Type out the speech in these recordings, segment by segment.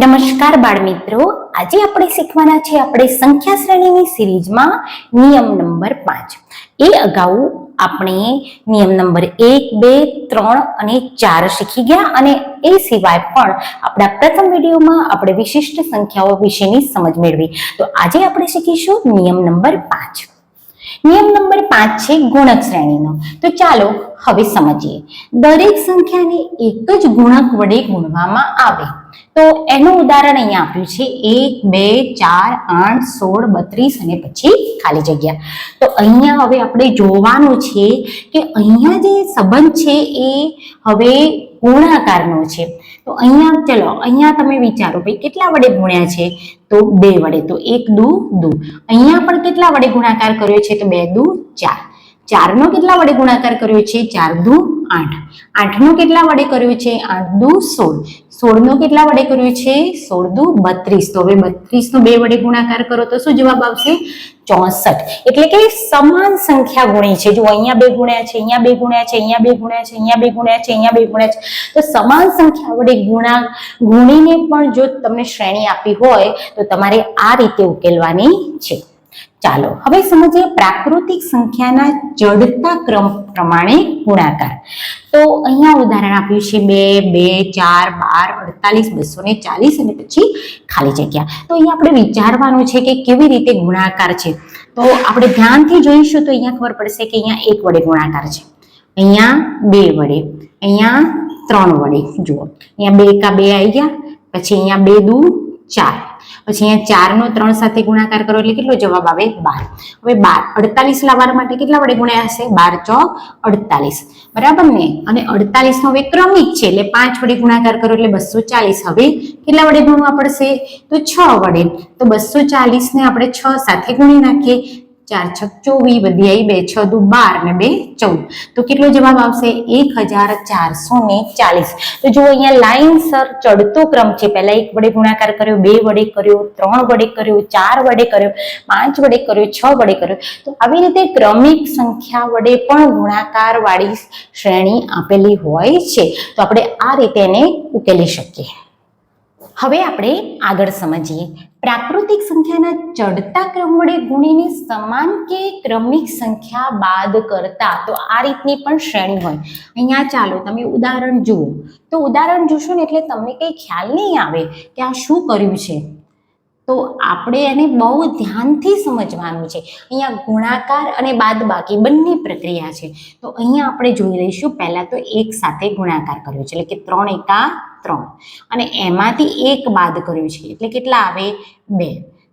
નમસ્કાર બાળ મિત્રો. આજે આપણે શીખવાના છે આપણે સંખ્યા શ્રેણીની સિરીઝમાં નિયમ નંબર પાંચ. એ અગાઉ આપણે નિયમ નંબર એક, બે, ત્રણ અને ચાર શીખી ગયા અને એ સિવાય પણ આપણા પ્રથમ વિડીયોમાં આપણે વિશિષ્ટ સંખ્યાઓ વિશેની સમજ મેળવી. તો આજે આપણે શીખીશું નિયમ નંબર પાંચ. નિયમ નંબર પાંચ છે ગુણક શ્રેણીનો. તો ચાલો હવે સમજીએ. દરેક સંખ્યાને એક જ ગુણક વડે ગુણવામાં આવે. તો એનું ઉદાહરણ અહીંયા આપ્યું છે એક, બે, ચાર, આઠ, સોળ, બત્રીસ અને પછી ખાલી જગ્યા. તો અહીંયા હવે આપણે જોવાનું છે કે અહીંયા જે સંબંધ છે એ હવે ગુણાકારનો છે. તો અહીંયા ચલો, અહીંયા તમે વિચારો ભાઈ, કેટલા વડે ગુણ્યા છે? તો બે વડે, તો એક દુ દુ. અહીંયા પણ કેટલા વડે ગુણાકાર કર્યો છે? તો બે દુ, ચાર. ચારનો કેટલા વડે ગુણાકાર કર્યો છે? ચાર દુ, આઠ. આઠનો કેટલા વડે કર્યો છે? આઠ દુ, સોળ. સોળનો કેટલા વડે કર્યો છે? સોળ દુ બત્રીસ. તો હવે બત્રીસનો બે વડે ગુણાકાર કરો તો શું જવાબ આવશે? ચોસઠ. એટલે કે સમાન સંખ્યા ગુણી છે. જો અહીંયા બે ગુણ્યા છે, અહીંયા બે ગુણ્યા છે, અહીંયા બે ગુણ્યા છે, અહીંયા બે ગુણ્યા છે, અહીંયા બે ગુણ્યા છે. તો સમાન સંખ્યા વડે ગુણા, ગુણીને પણ જો તમને શ્રેણી આપી હોય તો તમારે આ રીતે ઉકેલવાની છે. ચાલો, હવે સમજીએ પ્રાકૃતિક સંખ્યાના ચડતા ક્રમ પ્રમાણે ગુણાકાર. તો અહીંયા ઉદાહરણ આપ્યું છે બે બે, ચાર, બાર, અડતાલીસ, બસો ને ચાલીસ અને પછી ખાલી જગ્યા. તો અહીંયા આપણે વિચારવાનું છે કે કેવી રીતે ગુણાકાર છે. તો આપણે ધ્યાનથી જોઈશું તો અહીંયા ખબર પડશે કે અહીંયા એક વડે ગુણાકાર છે. અહીંયા બે વડે, અહીંયા ત્રણ વડે. જુઓ, અહીંયા બે કા બે આવી ગયા, પછી અહીંયા બે દુ ચાર. પછી અહીંયા ચાર નો ત્રણ સાથે ગુણાકાર કરો એટલે કેટલો જવાબ આવે? બાર. હવે બાર અડતાલીસ લાવવા માટે કેટલા વડે ગુણ્યા હશે? બાર ચોક અડતાલીસ. બરાબર ને? અને અડતાલીસ નો હવે ક્રમિક છે, એટલે પાંચ વડે ગુણાકાર કરો એટલે બસો ચાલીસ. હવે કેટલા વડે ગુણવા પડશે? તો છ વડે. તો બસો ચાલીસને આપણે છ સાથે ગુણી નાખીએ. ચાર છક ચોવીસ વધ્યાઈ બે છ દુ બાર ને બે ચૌદ. તો કેટલો જવાબ આવશે? એક હજાર ચારસો ને ચાલીસ. તો જો અહીંયા લાઈનસર ચડતો ક્રમ છે. પહેલા એક વડે ગુણાકાર કર્યો, બે વડે કર્યો, ત્રણ વડે કર્યો, ચાર વડે કર્યો, પાંચ વડે કર્યો, છ વડે કર્યો. તો આવી રીતે ક્રમિક સંખ્યા વડે પણ ગુણાકાર વાળી શ્રેણી આપેલી હોય છે. તો આપણે આ રીતે એને ઉકેલી શકીએ. હવે આપણે આગળ સમજીએ. પ્રાકૃતિક સંખ્યાના ચડતા ક્રમ વડે ગુણીને સમાન કે ક્રમિક સંખ્યા બાદ કરતા, તો આ રીતની પણ શ્રેણી હોય. અહીંયા ચાલો તમે ઉદાહરણ જુઓ. તો ઉદાહરણ જોશો ને એટલે તમને કંઈ ખ્યાલ નહીં આવે કે આ શું કર્યું છે. તો આપણે એને બહુ ધ્યાનથી સમજવાનું છે. અહીંયા ગુણાકાર અને બાદબાકી બંને પ્રક્રિયા છે. તો અહીંયા આપણે જોઈ લઈશું, પહેલાં તો એક સાથે ગુણાકાર કર્યો છે. એટલે કે ત્રણ એકા ત્રણ. અને એમાંથી એક બાદ કર્યું છે. એટલે કેટલા આવે? બે.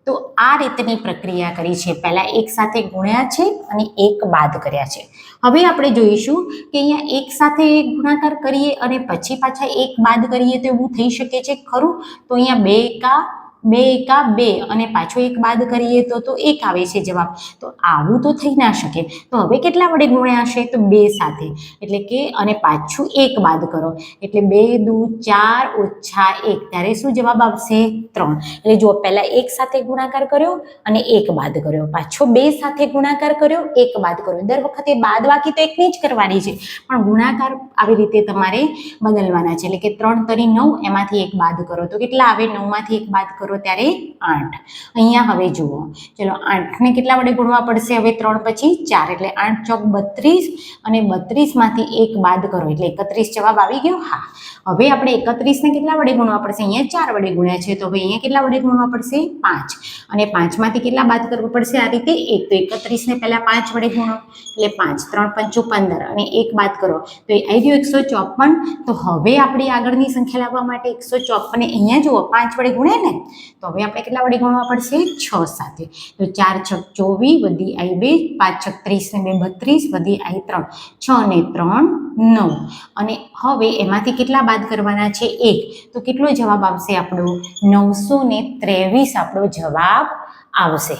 તો આ રીતની પ્રક્રિયા કરી છે. પહેલાં એક સાથે ગુણ્યા છે અને એક બાદ કર્યા છે. હવે આપણે જોઈશું કે અહીંયા એક સાથે ગુણાકાર કરીએ અને પછી પાછા એક બાદ કરીએ તો એવું થઈ શકે છે ખરું? તો અહીંયા બે એકા બે એકા બે અને પાછો એક બાદ કરીએ તો તો એક આવે છે જવાબ. તો આવું તો થઈ ના શકે. તો હવે કેટલા વડે ગુણ્યા હશે? તો બે સાથે. એટલે કે અને પાછું એક બાદ કરો. એટલે બે દુ ચાર ઓછા એક. ત્યારે શું જવાબ આવશે? ત્રણ. એટલે જુઓ, પહેલાં એક સાથે ગુણાકાર કર્યો અને એક બાદ કર્યો. પાછો બે સાથે ગુણાકાર કર્યો, એક બાદ કર્યો. દર વખતે બાદ બાકી તો એકની જ કરવાની છે. પણ ગુણાકાર આવી રીતે તમારે બદલવાના છે. એટલે કે ત્રણ તરી નવ, એમાંથી એક બાદ કરો. તો કેટલા આવે? નવમાંથી એક બાદ કરો. ત્યારે આઠ. અહીંયા હવે જુઓ. ચલો, આઠને કેટલા વડે ગુણવા પડશે? હવે ત્રણ પછી ચાર. એટલે આઠ ચોક બત્રીસ અને બત્રીસમાંથી એક બાદ કરો. એટલે એકત્રીસ જવાબ આવી ગયો. હા. હવે આપણે એકત્રીસને કેટલા વડે ગુણવા પડશે? અહીંયા ચાર વડે ગુણ્યા છે. તો હવે અહીંયા કેટલા વડે ગુણવા પડશે? પાંચ. અને પાંચમાંથી કેટલા બાદ કરવું પડશે? આ રીતે એક. તો એકત્રીસને પહેલાં પાંચ વડે ગુણો. એટલે પાંચ. ત્રણ પંચું પંદર. અને એક બાદ કરો. તો એ આવી ગયું એકસો ચોપન. તો હવે આપણી આગળની સંખ્યા લાવવા માટે એકસો ચોપન. અહીંયા જુઓ, પાંચ વડે ગુણે ને? તો હવે આપણે કેટલા વડે ગુણવા પડશે? છ સાથે. તો ચાર છક ચોવીસ વધી આવી બે, પાંચ છક ત્રીસ ને બે બત્રીસ વધી આવી ત્રણ. છ ને ત્રણ, નવ. અને હવે એમાંથી કેટલા બાદ કરવાના છે? એક. તો કેટલો જવાબ આવશે આપણો? નવસો ને ત્રેવીસ આપણો જવાબ આવશે.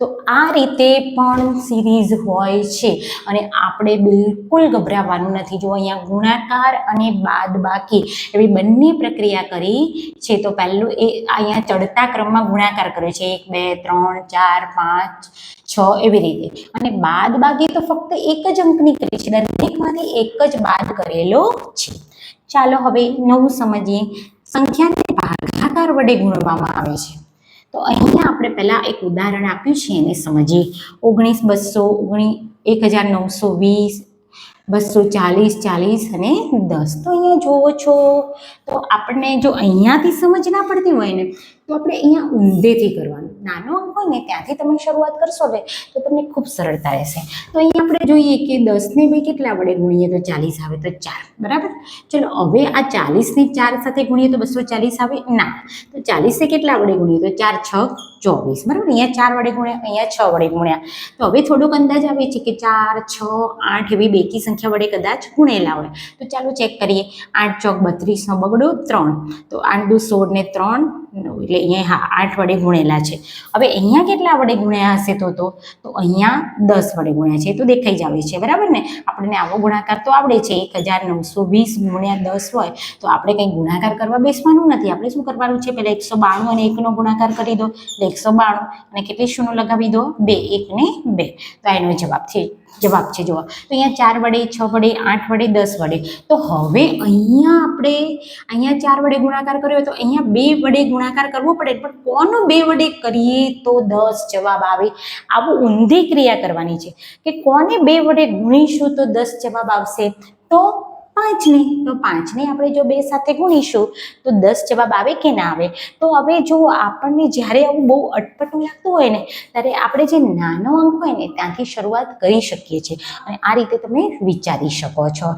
તો આ રીતે પણ સિરીઝ હોય છે. અને આપણે બિલકુલ ગભરાવાનું નથી. જો અહીંયા ગુણાકાર અને બાદ બાકી એવી બંને પ્રક્રિયા કરી છે, તો પહેલું એ અહીંયા ચડતા ક્રમમાં ગુણાકાર કર્યો છે. એક, બે, ત્રણ, ચાર, પાંચ, છ એવી રીતે. અને બાદ બાકી તો ફક્ત એક જ અંકની કરી છે. દરેકમાંથી એક જ બાદ કરેલો છે. ચાલો હવે નવું સમજીએ. સંખ્યાને ભાગાકાર વડે ગુણવામાં આવે છે. તો અહીંયા આપણે પહેલાં એક ઉદાહરણ આપ્યું છે એને સમજીએ. ઓગણીસ બસો ઓગણી, એક હજાર નવસો વીસ, બસો ચાલીસ ચાલીસ અને દસ. તો અહીંયા જોવો છો. તો આપણને જો અહીંયાથી સમજ ના પડતી હોય ને તો આપણે અહીંયા ઊંધેથી કરવાનું. નાનો અંક હોય ને ત્યાંથી તમે શરૂઆત કરશો ને, તો તમને ખૂબ સરળતા રહેશે. તો અહીંયા આપણે જોઈએ કે દસને બે કેટલા વડે ગુણીએ તો ચાલીસ આવે તો ચાર. બરાબર? ચલો, હવે આ ચાલીસને ચાર સાથે ગુણીએ તો બસો ચાલીસ આવે? ના. તો ચાલીસને કેટલા વડે ગુણીએ તો ચાર, છ, ચોવીસ. બરાબર? અહીંયા ચાર વડે ગુણ્યા, અહીંયા છ વડે ગુણ્યા. તો હવે થોડોક અંદાજ આવે છે કે ચાર, છ, આઠ એવી બેકી સંખ્યા વડે કદાચ ગુણેલા હોય. તો ચાલો ચેક કરીએ. આઠ ચોક બત્રીસનો બગડો ત્રણ. તો આઠ દુ સોળ ને ત્રણ નવ. એટલે અહીંયા હા, આઠ વડે ગુણેલા છે. હવે અહીંયા કેટલા વડે ગુણ્યા હશે તો તો? અહીંયા દસ વડે ગુણ્યા છે. એ તો દેખાઈ જ આવે છે. બરાબર ને? આપણને આવો ગુણાકાર તો આવડે છે. એક હજાર નવસો વીસ ગુણ્યા દસ હોય તો આપણે કંઈ ગુણાકાર કરવા બેસવાનું નથી. આપણે શું કરવાનું છે? પહેલાં એકસો બાણું અને એકનો ગુણાકાર કરી દો. એટલે એકસો બાણું. અને કેટલી શૂન્ય લગાવી દો? બે. એક ને બે. તો એનો જવાબ છે જવાબ છે જુઓ તો અહીંયા ચાર વડે, છ વડે, આઠ વડે, દસ વડે. તો હવે અહીંયા આપણે અહીંયા ચાર વડે ગુણાકાર કર્યો તો અહીંયા બે વડે ગુણાકાર કરવો પડે. પણ કોનો બે વડે કરીએ તો દસ જવાબ આવે. આવું ઊંધી ક્રિયા કરવાની છે. કે કોને બે વડે ગુણીશું તો દસ જવાબ આવશે? તો પાંચને, તો પાંચને આપણે જો બે સાથે ગુણીશું, તો દસ જવાબ આવે કે ના આવે? તો હવે જો આપણને જ્યારે આવું બહુ અટપટું લાગતું હોય ને, ત્યારે આપણે જે નાનો અંક હોય ને, ત્યાંથી શરૂઆત કરી શકીએ છીએ. અને આ રીતે તમે વિચારી શકો છો.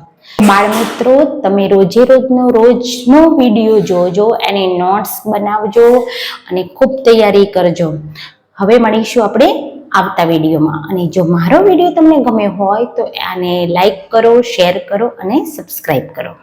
બાળમિત્રો તમે રોજે રોજનો રોજનો વીડિયો જોજો, એની નોટ્સ બનાવજો અને ખૂબ તૈયારી કરજો. હવે મળીશું આપણે આવતા વિડીયોમાં. અને જો મારો વીડિયો તમને ગમ્યો હોય તો આને લાઈક કરો શેર કરો અને સબસ્ક્રાઈબ કરો.